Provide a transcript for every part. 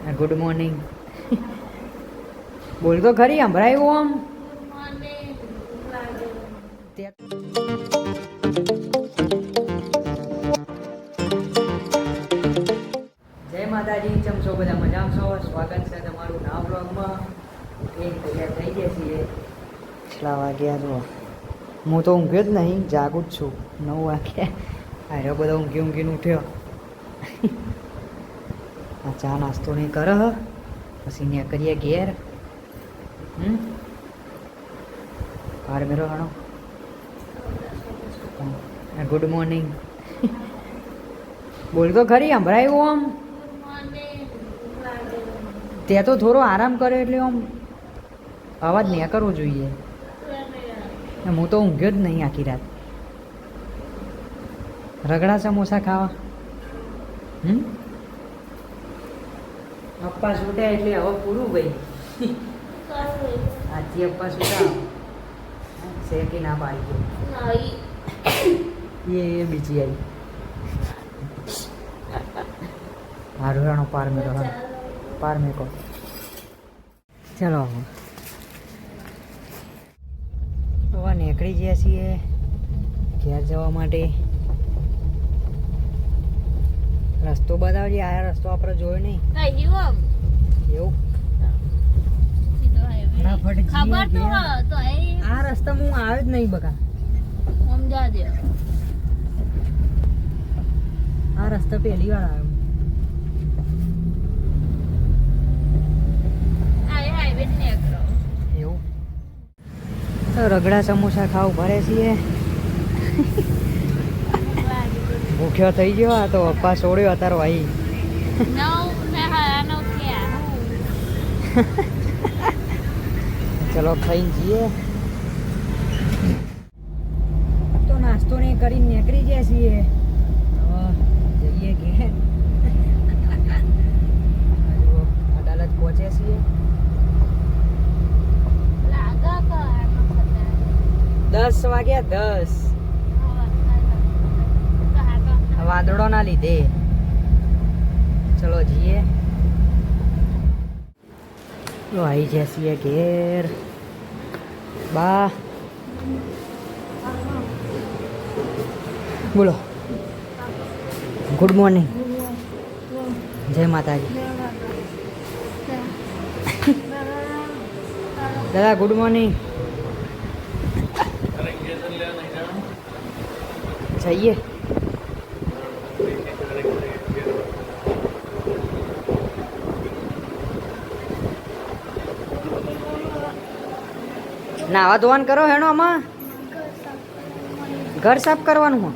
Good morning બોલ તો ખરી, સંભળાયું આમ? જય માતાજી ચમ છો? બધા મજામાં છો? સ્વાગત છે તમારું નામ બ્લોગમાં એક તૈયાર થઈ ગયા છીએ. કેટલા વાગ્યા જો હું તો ઊંઘ્યો જ નહીં, જાગું જ છું. નવ વાગ્યા. આર્યો બધો ઊંઘી ઊંઘીને ઉઠ્યો. ચા નાસ્તો નહીં કર પછી ને કરીએ ઘેર. હમ? કાર મેરો હાણો ગુડ મોર્નિંગ બોલ તો ખરી, સંભળાયું આમ? તે તો થોડો આરામ કર્યો એટલે આમ અવાજ નહીં કરવો જોઈએ. હું તો ઊંઘ્યો જ નહીં આખી રાત. રગડા સમોસા ખાવા. હમ? અપ્પા છૂટ્યા એટલે હવે પૂરું ભાઈ. આજથી અપ્પા છૂટા. શેકી ના પાડી ગયો એ બીજી આવી હારું રાણો પાર મેળો હા પાર મેકો. ચલો હવે. હવે નીકળી ગયા છીએ ઘેર જવા માટે. રસ્તો બતાવજે આ રસ્તો આપણે જોયો નહીં. એવું. ખબર તો તો આ રસ્તા હું આવે જ નહીં બકા. આ રસ્તા પહેલી વાર આવ્યો. રગડા સમોસા ખાવ ભરે છીએ. ભૂખ્યો થઈ ગયો આ તો પપ્પા છોડ્યો અત્યારે ભાઈ. ચલો ખાઈને જઈએ. તો નાસ્તો ને કરીને નીકળી ગયા છીએ. જઈએ હજુ અદાલત પહોંચ્યા છીએ. કે. દસ વાગ્યા દસ. વાદળો ના લીધે. ચલો જઈએ. તો આવી ગયા છીએ ઘેર બા બોલો ગુડ મોર્નિંગ જય માતાજી દાદા ગુડ મોર્નિંગ જઈએ નાવા ધોવાનું કરો હેણો આમાં? ઘર સાફ કરવાનું હું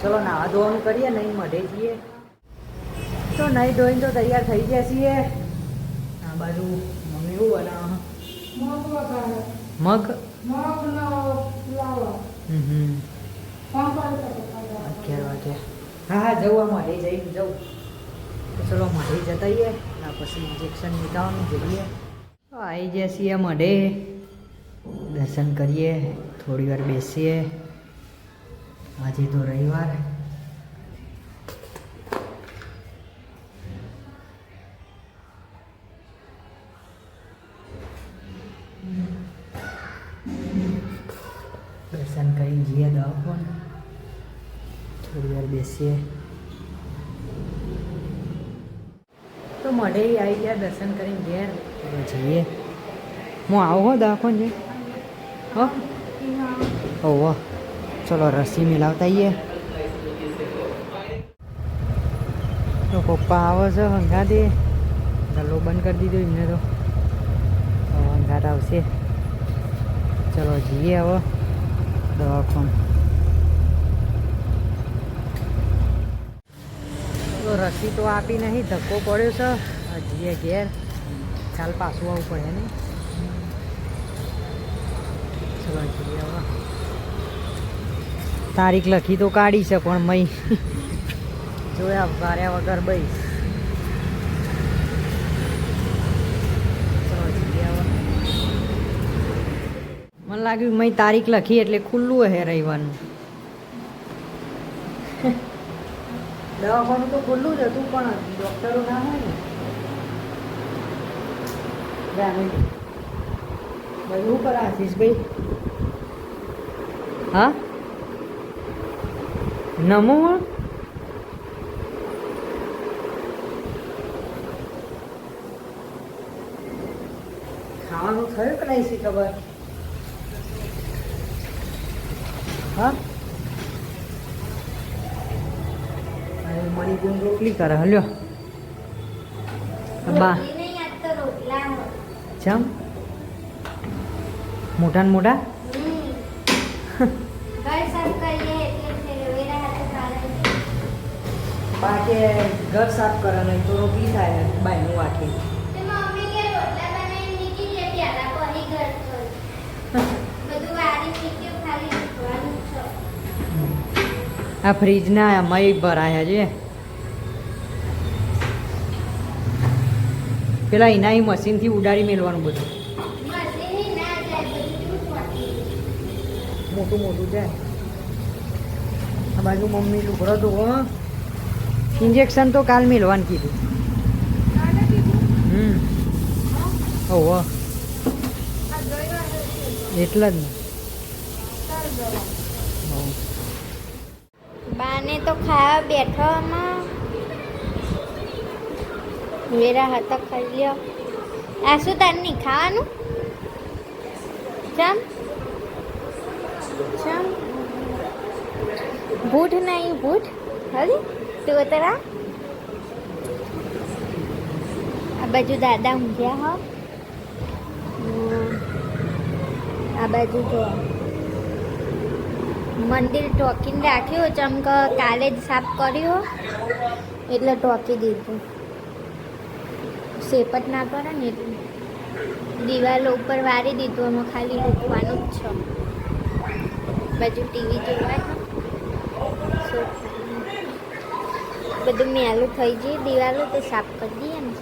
ચલો નાવા ધોવાનું કરીએ, નહીં મઢે જઈએ. તો નહીં ધોઈને તો તૈયાર થઈ ગયા છીએ. આ બાજુ મમ્મી એવું બનાવો? મગ? અગિયાર વાગે હા હા, જવું આ મઢે જઈને જવું. ચલો મઢે જતા રહીએ પછી ઇન્જેક્શન નીકળવાનું જઈએ. આવી જઈએ છીએ મઢે, દર્શન કરીએ થોડી વાર બેસીએ. આજે તો રવિવાર. હું આવું હો દવાખાને હો ઓહો ચલો રસી મિલાવતા આવીએ તો પપ્પા આવે છે હંગાતે ચાલો બંધ કરી દીધો એમને તો હંગાત આવશે ચલો જઈએ હવે દવાખાન તો રસી તો આપી નહીં ધક્કો પડ્યો છે જઈએ ઘેર કાલ પાછું આવવું પડે ને ચલો જઈએ હવે તારીખ લખી તો કાઢી છે, પણ મય જોયા વાર્યા વગર હવે મને લાગ્યું મેં તારીખ લખી એટલે ખુલ્લું હે રવિવારનું દવાખાનું તો ખુલ્લું જ હતું, પણ ડૉક્ટરો ના હોય ને. જાણી ભાઈ? આશીષભાઈ હા? નમો? ખાવાનું થયું કે નહીં શી ખબર? હા? અરે મણિપુર રોટલી? કરે હલ્યો. બા. જમ મોટા ને મોટા? બા કે ઘર સાફ કરવાનું નહીં તો રોટલી થાય બાયનું આખી. આ ફ્રીજના મય ભરાયા છે. પેલા એના મશીનથી ઉડાડી મેળવાનું બધું. મોટું મોટું છે. આ બાજુ મમ્મી લુગડો ધોવો. ઇન્જેક્શન તો કાલ મેળવાનું કીધું. હમ. ઓહો એટલે જ ને. બાને તો ખાવા બેઠો માં વેરા હતા ખાઈ લ્યો. આ શું તાર નહીં ખાવાનું? ચમ? ચમ? ભૂઠ નહીં ભૂઠ હરી તું તરા આ બાજુ દાદા ઊંઘ્યા હો. આ બાજુ જો. મંદિર ટોકીને રાખ્યું, ચમક કાલે જ સાફ કર્યું, એટલે ટોકી દીધું. સેપટ ના કરે ને એટલે. દિવાલો ઉપર વારી દીધું, એમાં ખાલી મૂકવાનું જ છે. બાજુ ટીવી જોવાય. બધું મેલું થઈ ગયું, દિવાલો તો સાફ કરી દઈએ ને.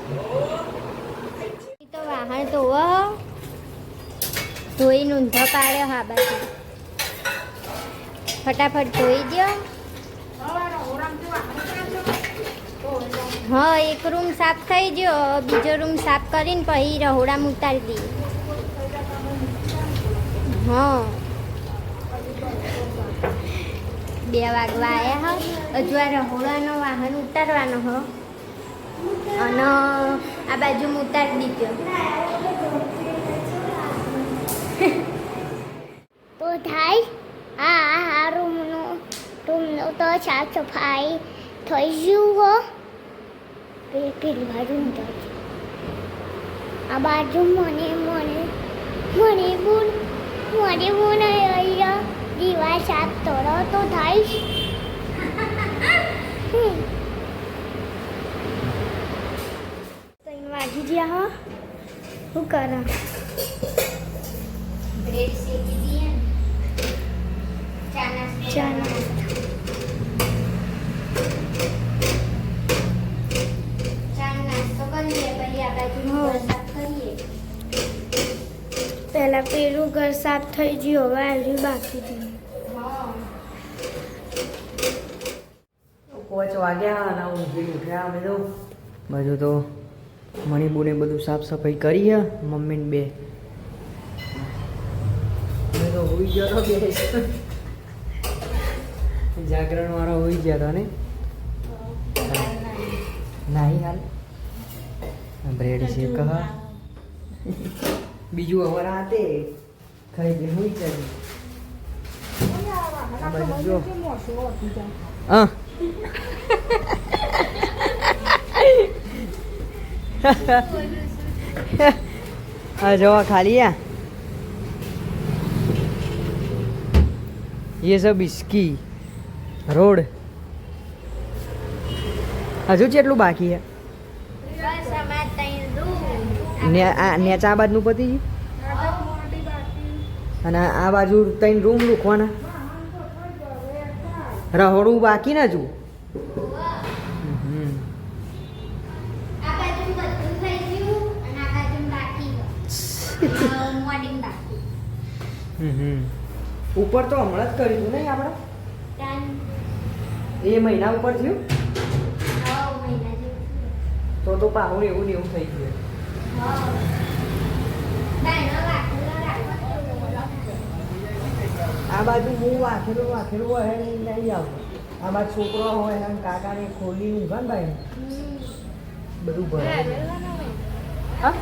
તો વાહણ ધોવો. ધોઈને ઊંધો પાડ્યો હા બાજુ. ફટાફટ ધોઈ દો હા, એક રૂમ સાફ થઈ ગયો, બીજો રૂમ સાફ કરીને પછી રહોડામાં ઉતારી દઈએ. હા. બે વાગવા આવ્યા હા. હજુ આ રહોડાનો વાહન ઉતારવાનો હો. અને આ બાજુમાં ઉતારી દીધો. તો થાય, આ આ રૂમનું રૂમનું તો સાફ સફાઈ થઈ ગયું હો. પે- પેલી બાજુ જાય આ બાજુ મને મને મને બોલ મને બોલ અહીંયા વાર સાપ તોડો તો થઈશ. ત્રણ વાગી ગયા હો. શું કરો? બ્રેડ શેકી દઈએ ને. ચા પહેલા ઘર સાફ થઈ ગયું, હવે હજુ બાકી છે. હા વાગ્યા અને ઊંઘી ઉઠ્યા તો. બાજુ તો મણિબુને બધું સાફ સફાઈ કરી મમ્મીને બે. તો હોઈ ગયો તો બે. જાગરણ વાળો હોઈ ગયા તો ને? નાહી હાલ. બ્રેડ છે, કહા. બીજું હવે રાતે ખાઈ દે હોઈ જાય આ બાજુ જો હા આ જો ખાલી है ये सब इसकी रोड હજુ કેટલું બાકી છે બસ અમારે ત્રણ રૂમ ને આ નેચા આ બાજુનું પતી ગયું અને આ બાજુ ત્રણ રૂમ લૂકવાના રહોડું બાકી ના જુઓ. ઉપર તો હમણાં જ કર્યું નહીં આપણે? એ મહિના ઉપર થયું? તો તો પાહું એવું ને એવું થઈ ગયું. આ બાજુ હું વાખેલું વાખેલું હોય ને નહીં આવતો. આ બાજુ છોકરો હોય એમ કાકાને ખોલી ઊંઘા ને ભાઈ. બધું ભરે હા?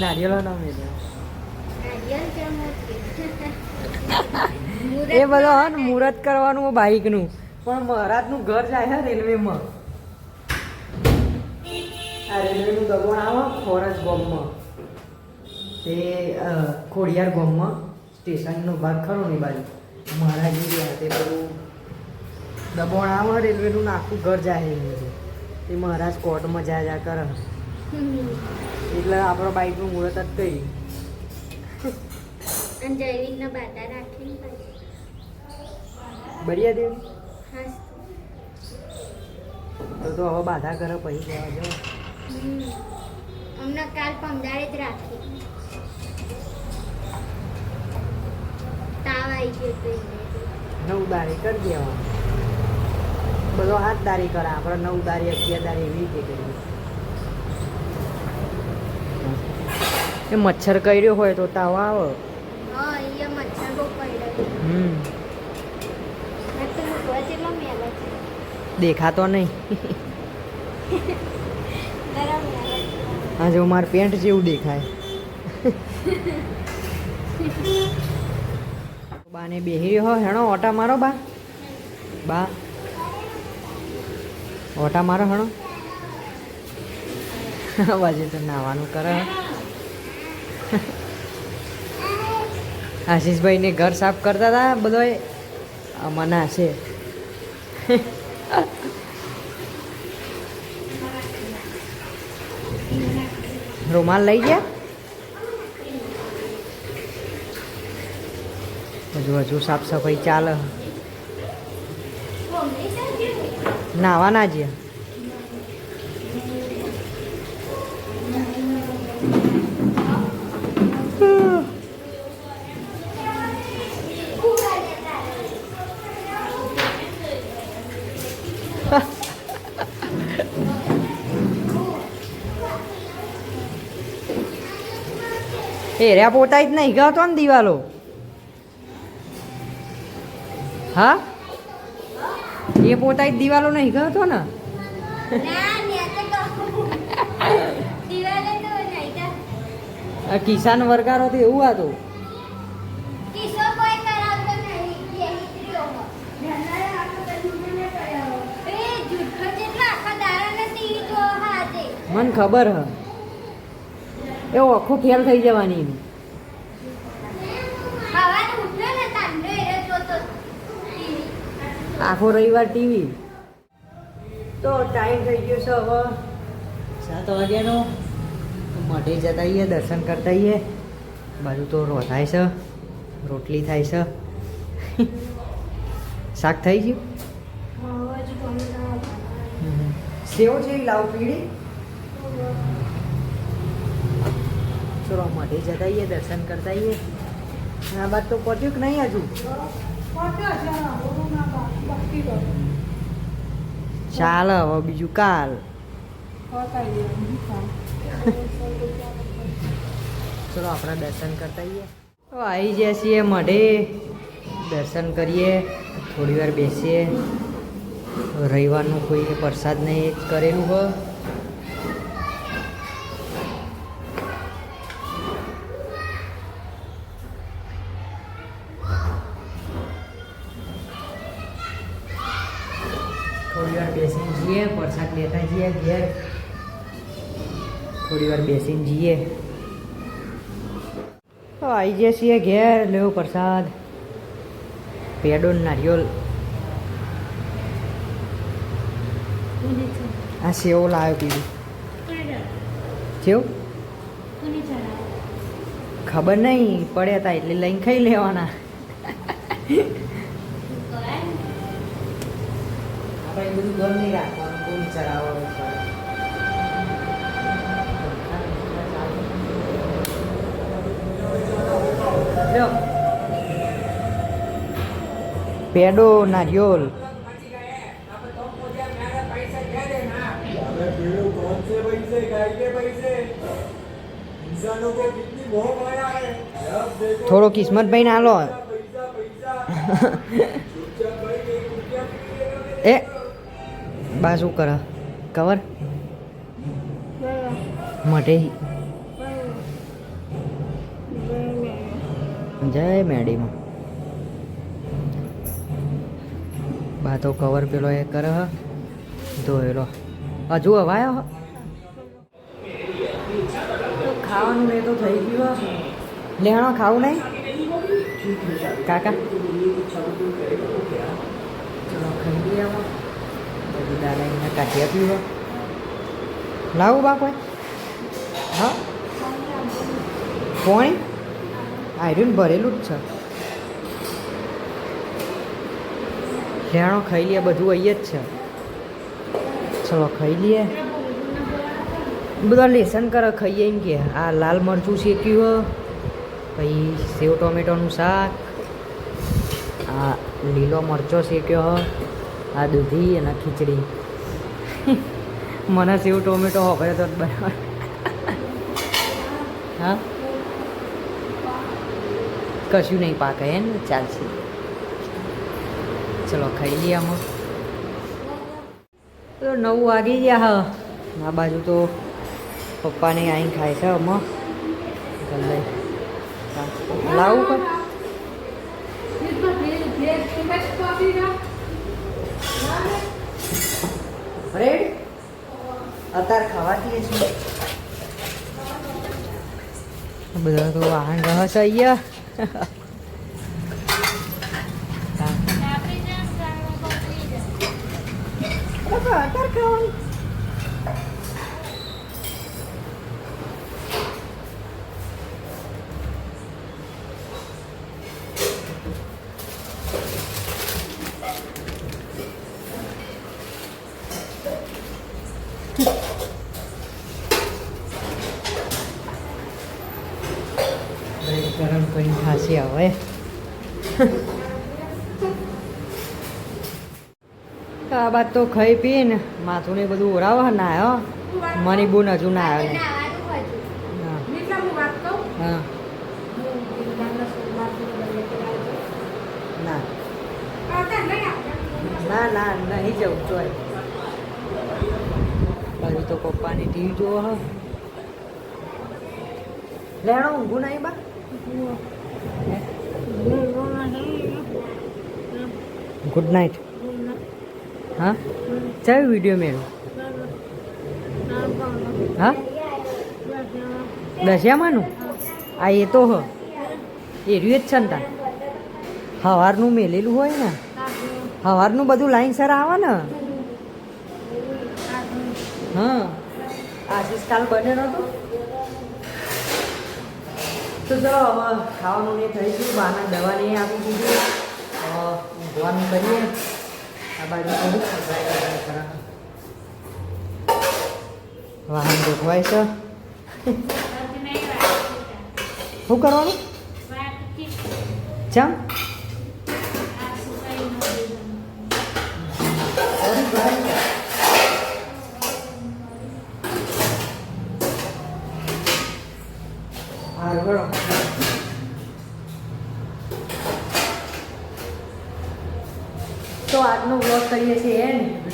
નારિયેળ ના મેં એ બધો હા ને મુહૂર્ત કરવાનું બાઈકનું. પણ મહારાજનું ઘર જાય હે રેલવેમાં. આ રેલવેનું દબાણ આવે ફોરસ ગોમમાં તે ખોડિયાર ગોમમાં સ્ટેશનનો ભાગ ખરો ને બાજુ. મારા રહ્યા તે બધું દબોણ આવે રેલવેનું આખું ઘર જાય એ બધું. તે મહારાજ કોર્ટમાં જા જા કરે. એટલે આપણો બાઈકનું મુહૂર્ત જ કરી જૈવિકના બાટા પછી. બળિયા દેવી. તો તો હવે બાધા કરે પછી જવા જાવ. હમણાં કાલ પંદાળે જ રાખી. તાવ આવી ગયો તો નવ દારી કરી દેવા બધો હાથ દારી કરે. આપણે નવ દારી અગિયાર દારી એવી રીતે કરીએ. એ મચ્છર કર્યો હોય તો તાવ આવે. દેખાતો નહીં. આજે મારા આ જો માર પેન્ટ જેવું દેખાય. બાને બેહી હો હેણો, ઓટા મારો બા. બા. ઓટા મારો, હેણો. બાજુ તો નાવાનું કરે. આશીષભાઈને ઘર સાફ કરતા હતા બધોય મના છે. રૂમાલ લઈ ગયા? હજુ હજુ સાફ સફાઈ ચાલે? નાવાના જ એ રહ્યા પોતા જ નહીં, ગયો તો ને દિવાલો હા એ પોતા જ દિવાલો નહીં ગયો હતો ને. આ કિસાન વર્ગારો તો એવું હતું. મને ખબર હ એવો આખો ફેલ થઈ જવાની એની. સવારે ઉઠ્યો ને તાંડો એરો જોતો TV. આખો રવિવાર ટીવી. તો ટાઈમ થઈ ગયો છે હવે. સાત વાગ્યાનો. મઢે જતા આવીએ દર્શન કરતા આવીએ બાજુ તો રોધાય છે. રોટલી થાય છે. શાક થઈ ગયું? સેવ છે લાવ પીડી ચલો મઢે જતા આવીએ દર્શન કરતા આવીએ આ બાદ તો પહોંચ્યું કે નહીં હજુ? ચાલ, હવે બીજું કાલ. ચલો, આપણે દર્શન કરતા આવીએ. આવી જાય છીએ મઢે. દર્શન કરીએ, થોડી વાર બેસીએ. રવિવારનું કોઈ પ્રસાદ નહીં કરેલું હોય થોડી વાર બેસીને જઈએ પ્રસાદ લેતા જઈએ ઘેર થોડી વાર બેસીને જઈએ. આવી જઈએ છીએ ઘેર લેવો પ્રસાદ. પેડો નારિયોલ આ સેવ લાવ્યો કીધું સેવ? ખબર નહીં પડ્યા હતા એટલે લઈને ખાઈ લેવાના. આપણે બધું ઘર નહીં રાખવાનું કોઈ ચરાવો પેડો નારિયોલ થોડો કિસ્મત ભાઈ ના લો એ બાજુ કર કવર મટે જય મેડીમાં. બા તો કવર પેલો એ કરે ધોયેલો હજુ જુઓ હ. ખાવાનું એ તો થઈ ગયું લેણો ખાવું નહીં? કાકા? ચલો, ખાઈ લાવું બા હા? કોણ? આયરન ભરેલું જ છે. લેણો ખાઈ લઈએ બધું અહીં જ છે. ચલો ખાઈ લઈએ. બધા લેસન કરે, ખાઈએ એમ કે. આ લાલ મરચું શેક્યું પછી સેવ ટોમેટોનું શાક. આ લીલો મરચો શેક્યો હ. આ દૂધી અને ખીચડી. મને સેવ ટોમેટો હવે તો બરાબર હા? કશું નહીં પાકે, હે ને? ચાલશે ચલો, ખાઈ લઈએ આમાં. તો નવ વાગી ગયા, હા. આ બાજુ તો પપ્પાને અહીં ખાય છે, આમાં. લાવું બ્રેડ અત્યારે ખાવાતી છે બધા તો વાહન રહે અહીંયા. અત્યારે ખાવાનું ગરમ કરી ખાંસી આવે આ બાદ તો ખાઈ પીને માથું ને બધું ઓરાવો ના આવ્યો મની બુન હજુ ના. આવ્યો હા. ના. ના નહીં જવું જોઈ બાજુ તો પપ્પાની ટીવી જોવો હ. લેણો ઊંઘું નહીં બા? ગુડ નાઇટ હા ચાલ વીડિયો મેળો હા દશિયામાંનું આ એ તો હ એ રહ્યું જ છે ને સવારનું મેલેલું હોય ને સવારનું બધું લાઈનસર આવે ને હા આશીષ કાલ બને નહોતું તો ચલો હવે ખાવાનું એ થઈ ગયું બાના દવાને આપી દીધી. ઊંઘવાનું કરીએ. આ બાજુ વાહન ગોઠવાય છે. શું કરવાનું? ચમ?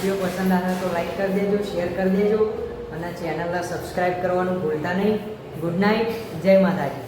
વીડિયો પસંદ આવે તો લાઈક કરી દેજો શેર કરી દેજો અને ચેનલને સબસ્ક્રાઈબ કરવાનું ભૂલતા નહીં. ગુડ નાઇટ જય માતાજી.